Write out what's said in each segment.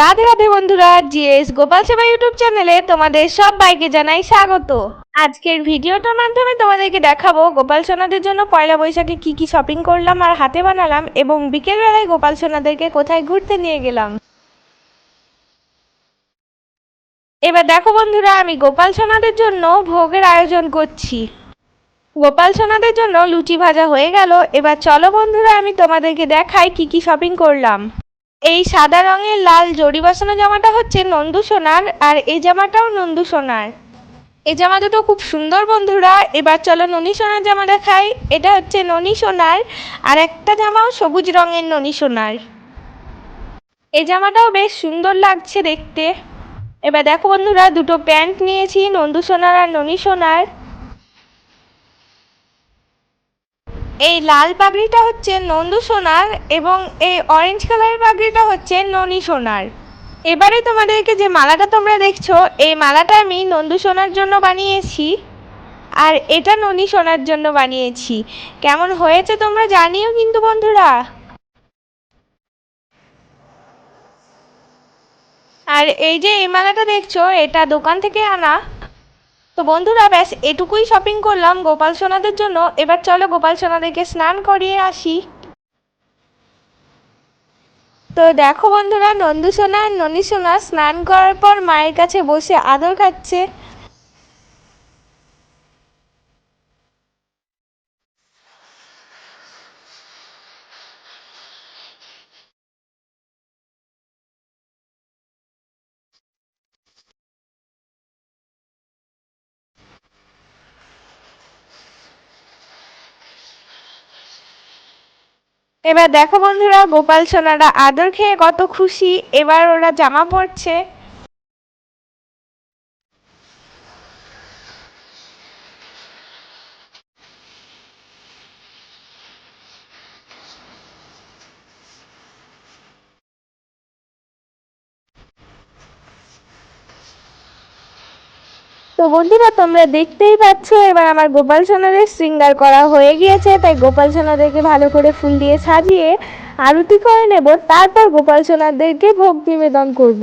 রাধে রাধে বন্ধুরা, জিএস গোপাল সেবা ইউটিউব চ্যানেলে তোমাদের সব বাইকে জানাই স্বাগত। আজকের ভিডিওটার মাধ্যমে তোমাদেরকে দেখাবো গোপাল সোনাদের জন্য পয়লা বৈশাখে কি কি শপিং করলাম আর হাতে বানালাম এবং বিকেলবেলায় গোপাল সোনাদেরকে কোথায় ঘুরতে নিয়ে গেলাম। এবার দেখো বন্ধুরা, আমি গোপাল সোনাদের জন্য ভোগের আয়োজন করছি। গোপাল সোনাদের জন্য লুচি ভাজা হয়ে গেল। এবার চলো বন্ধুরা, আমি তোমাদেরকে দেখাই কি কি শপিং করলাম। এই সাদা রঙের লাল জরি বসানো জামাটা হচ্ছে নন্দু সোনার আর এই জামাটাও নন্দু সোনার। এই জামা দুটো খুব সুন্দর বন্ধুরা। এবার চলো ননী সোনার জামা দেখাই। এটা হচ্ছে ননী সোনার আর একটা জামাও সবুজ রঙের ননী সোনার। এই জামাটাও বেশ সুন্দর লাগছে দেখতে। এবার দেখো বন্ধুরা, দুটো প্যান্ট নিয়েছি, নন্দু সোনার আর ননী সোনার। এই লাল পাগড়িটা হচ্ছে নন্দু সোনার এবং এই অরেঞ্জ কালারের পাগড়িটা হচ্ছে ননি সোনার। এবারে তোমাদেরকে যে মালাটা তোমরা দেখছ, এই মালাটা আমি নন্দু সোনার জন্য বানিয়েছি আর এটা ননী সোনার জন্য বানিয়েছি। কেমন হয়েছে তোমরা জানিও কিন্তু বন্ধুরা। আর এই যে এই মালাটা দেখছ, এটা দোকান থেকে আনা। তো বন্ধুরা, ব্যাস, এটুকুই শপিং করলাম গোপাল সোনাদের জন্য। এবার চলো গোপাল সোনাদেরকে স্নান করিয়ে আসি। তো দেখো বন্ধুরা, নন্দু সোনা আর ননী সোনা স্নান করার পর মায়ের কাছে বসে আদর খাচ্ছে। এবার দেখো বন্ধুরা গোপাল সোনারা আদর খেয়ে কত খুশি। এবার ওরা জামা পরছে। তো বন্ধুরা, তোমরা দেখতেই পাচ্ছ, এবার আমার গোপাল সোনাদের শৃঙ্গার করা হয়ে গিয়েছে। তাই গোপাল সোনাদেরকে ভালো করে ফুল দিয়ে সাজিয়ে আরতি করে নেব। তারপর গোপাল সোনাদেরকে ভোগ নিবেদন করব।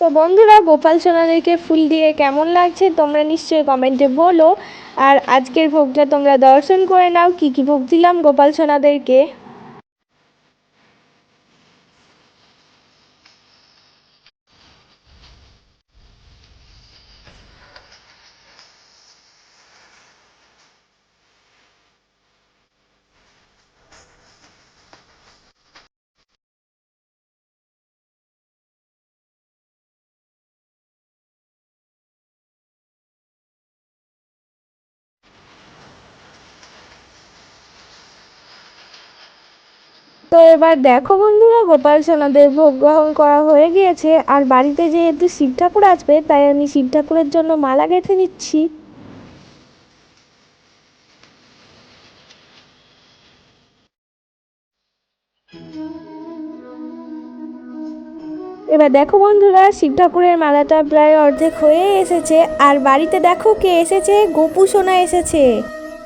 তো বন্ধুরা, গোপাল সোনালিকে ফুল দিয়ে কেমন লাগছে তোমরা নিশ্চয়ই কমেন্টে বলো। আর আজকের ভোগটা তোমরা দর্শন করে নাও। কি কি ভোগ দিলাম গোপাল সোনাদেরকে? তো এবার দেখো বন্ধুরা, গোপাল সোনাদের ভোগ গ্রহণ করা হয়ে গিয়েছে। আর বাড়িতে যেহেতু শিব ঠাকুর আসবে, তাই আমি শিব ঠাকুরের জন্য মালা গেঁথে নিচ্ছি। এবার দেখো বন্ধুরা, শিব ঠাকুরের মালাটা প্রায় অর্ধেক হয়ে এসেছে। আর বাড়িতে দেখো কে এসেছে? গোপু সোনা এসেছে।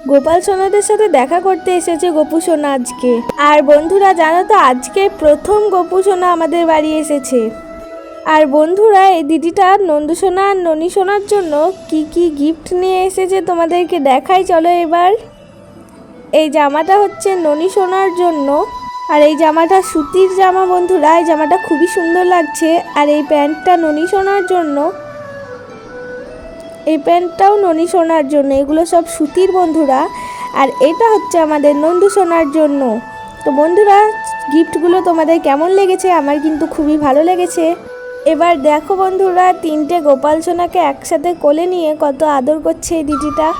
গোপাল সোনাদের সাথে দেখা করতে এসেছে গোপু সোনা আজকে। আর বন্ধুরা, জানো তো, আজকে প্রথম গোপু সোনা আমাদের বাড়ি এসেছে। আর বন্ধুরা, এই দিদিটা নন্দু সোনা আর ননী সোনার জন্য কি কি গিফট নিয়ে এসেছে তোমাদেরকে দেখাই, চলো এবার। এই জামাটা হচ্ছে ননী সোনার জন্য। আর এই জামাটা সুতির জামা, বন্ধুরা, এই জামাটা খুবই সুন্দর লাগছে। আর এই প্যান্টটা ননী সোনার জন্য। এই প্যান্টটাও ননী সোনার জন্য, এগুলো সব সুতির বন্ধুরা। আর এটা হচ্ছে আমাদের নন্দু সোনার জন্য। তো বন্ধুরা গিফটগুলো তোমাদের কেমন লেগেছে? আমার কিন্তু খুবই ভালো লেগেছে। এবার দেখো বন্ধুরা, তিনটে গোপাল সোনাকে একসাথে কোলে নিয়ে কত আদর করছে এই দিদিটা।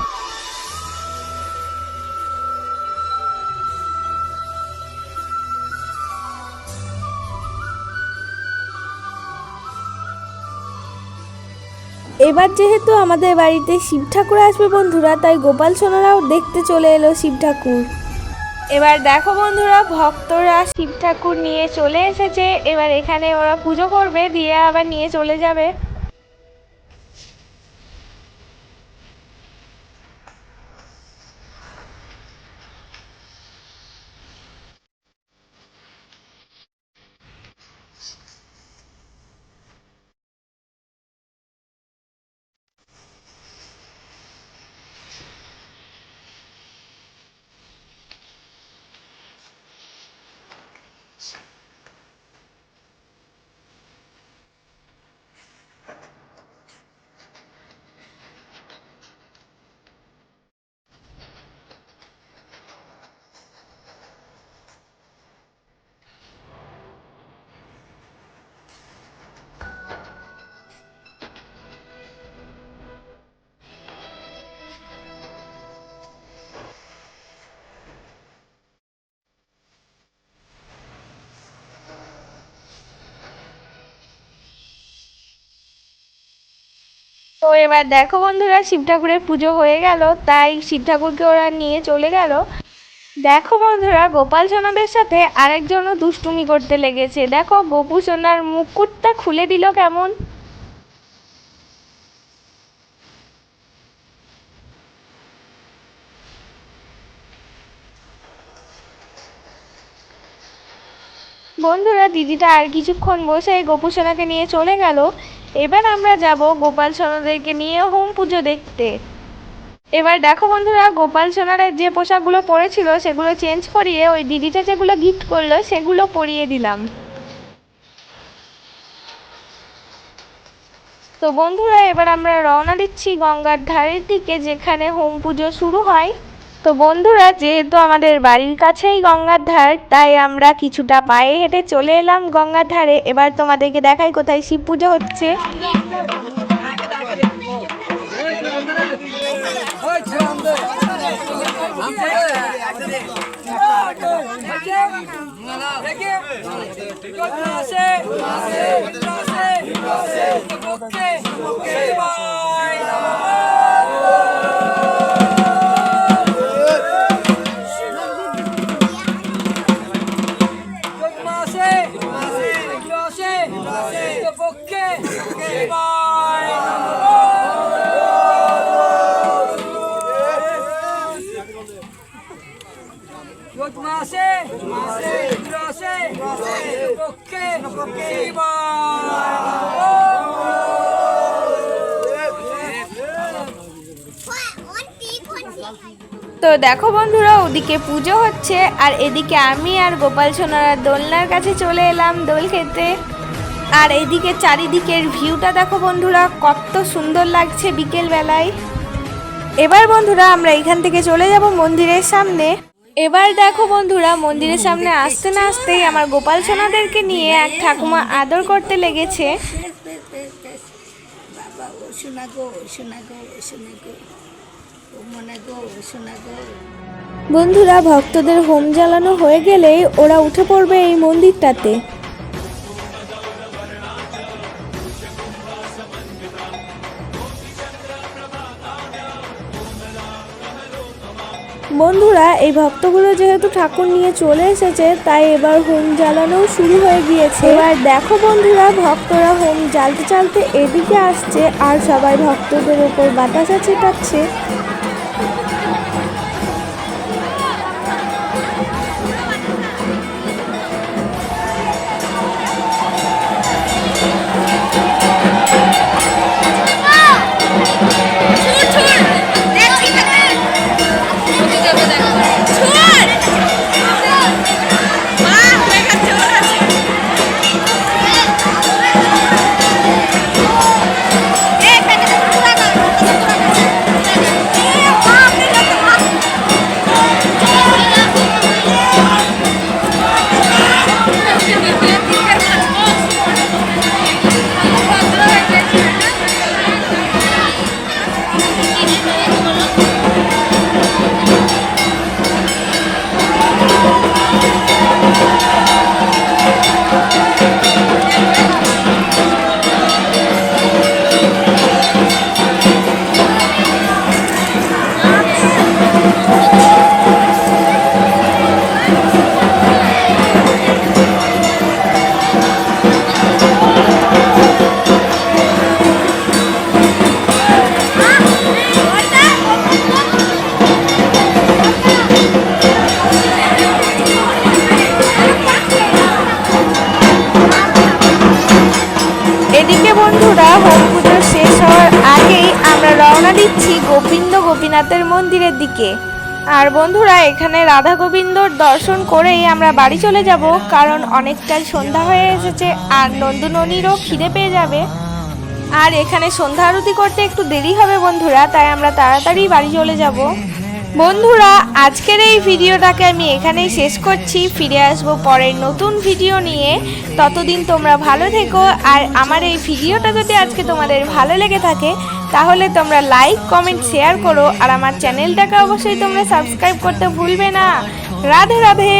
এবার যেহেতু আমাদের বাড়িতে শিব ঠাকুর আসবে বন্ধুরা, তাই গোপাল সোনারাও দেখতে চলে এলো শিব ঠাকুর। এবার দেখো বন্ধুরা, ভক্তরা শিব ঠাকুর নিয়ে চলে এসেছে। এবার এখানে ওরা পুজো করবে, দিয়ে আবার নিয়ে চলে যাবে। তো এবার দেখো বন্ধুরা, শিব ঠাকুরের পুজো হয়ে গেল, তাই শিব ঠাকুরকে ওরা নিয়ে চলে গেল। দেখো বন্ধুরা, গোপাল সোনাদের সাথে আরেকজনও দুষ্টুমি করতে লেগেছে। দেখো, গোপু সোনার মুকুটটা খুলে দিল কেমন। বন্ধুরা, দিদিটা আর কিছুক্ষণ বসে গোপু সোনাকে নিয়ে চলে গেল। এবার আমরা যাব গোপাল সোনাদেরকে নিয়ে হোম পুজো দেখতে। এবার দেখো বন্ধুরা, গোপাল সোনারের যে পোশাকগুলো পরেছিল, সেগুলো চেঞ্জ করিয়ে ওই দিদিটা যেগুলো গিফট করল, সেগুলো পরিয়ে দিলাম। তো বন্ধুরা, এবার আমরা রওনা দিচ্ছি গঙ্গার ধারের দিকে, যেখানে হোম পুজো শুরু হয়। তো বন্ধুরা, যেহেতু আমাদের বাড়ির কাছেই গঙ্গার ধার, তাই আমরা কিছুটা পায়ে হেঁটে চলে এলাম গঙ্গার ধারে। এবার তোমাদেরকে দেখাই কোথায় শিব পুজো হচ্ছে। পক্ষে তো দেখো বন্ধুরা, ওদিকে পুজো হচ্ছে, আর এদিকে আমি আর গোপাল সোনারা দোলনার কাছে চলে এলাম দোল খেতে। আর এদিকে চারিদিকের ভিউটা দেখো বন্ধুরা, কত সুন্দর লাগছে বিকেল বেলায় এবার বন্ধুরা, আমরা এখান থেকে চলে যাব মন্দিরের সামনে। এবার দেখো বন্ধুরা, মন্দিরের সামনে আসতে না আসতেই আমার গোপাল সোনাদেরকে নিয়ে এক ঠাকুমা আদর করতে লেগেছে। বন্ধুরা, ভক্তদের হোম জ্বালানো হয়ে গেলেই ওরা উঠে পড়বে এই মন্দিরটাতে। বন্ধুরা, এই ভক্তগুলো যেহেতু ঠাকুর নিয়ে চলে এসেছে, তাই এবার হোম জ্বালানো শুরু হয়ে গিয়েছে। এবার দেখো বন্ধুরা, ভক্তরা হোম জ্বালতে জ্বালতে এদিকে আসছে, আর সবাই ভক্তদের ওপর বাতাসা ছেটাচ্ছে। গোপীনাথের মন্দিরের দিকে। আর বন্ধুরা, এখানে রাধা গোবিন্দর দর্শন করেই আমরা বাড়ি চলে যাব, কারণ অনেকটাই সন্ধ্যা হয়ে এসেছে আর নন্দননীরও খিদে পেয়ে যাবে। আর এখানে সন্ধ্যা আরতি করতে একটু দেরি হবে বন্ধুরা, তাই আমরা তাড়াতাড়ি বাড়ি চলে যাব। বন্ধুরা, আজকের এই ভিডিওটাকে আমি এখানেই শেষ করছি। ফিরে আসব পরের নতুন ভিডিও নিয়ে। ততদিন তোমরা ভালো থেকো, আর আমার এই ভিডিওটা যদি আজকে তোমাদের ভালো লেগে থাকে, তাহলে তোমরা লাইক, কমেন্ট, শেয়ার করো, আর আমার চ্যানেলটাকে অবশ্যই তোমরা সাবস্ক্রাইব করতে ভুলবে না। রাধে রাধে!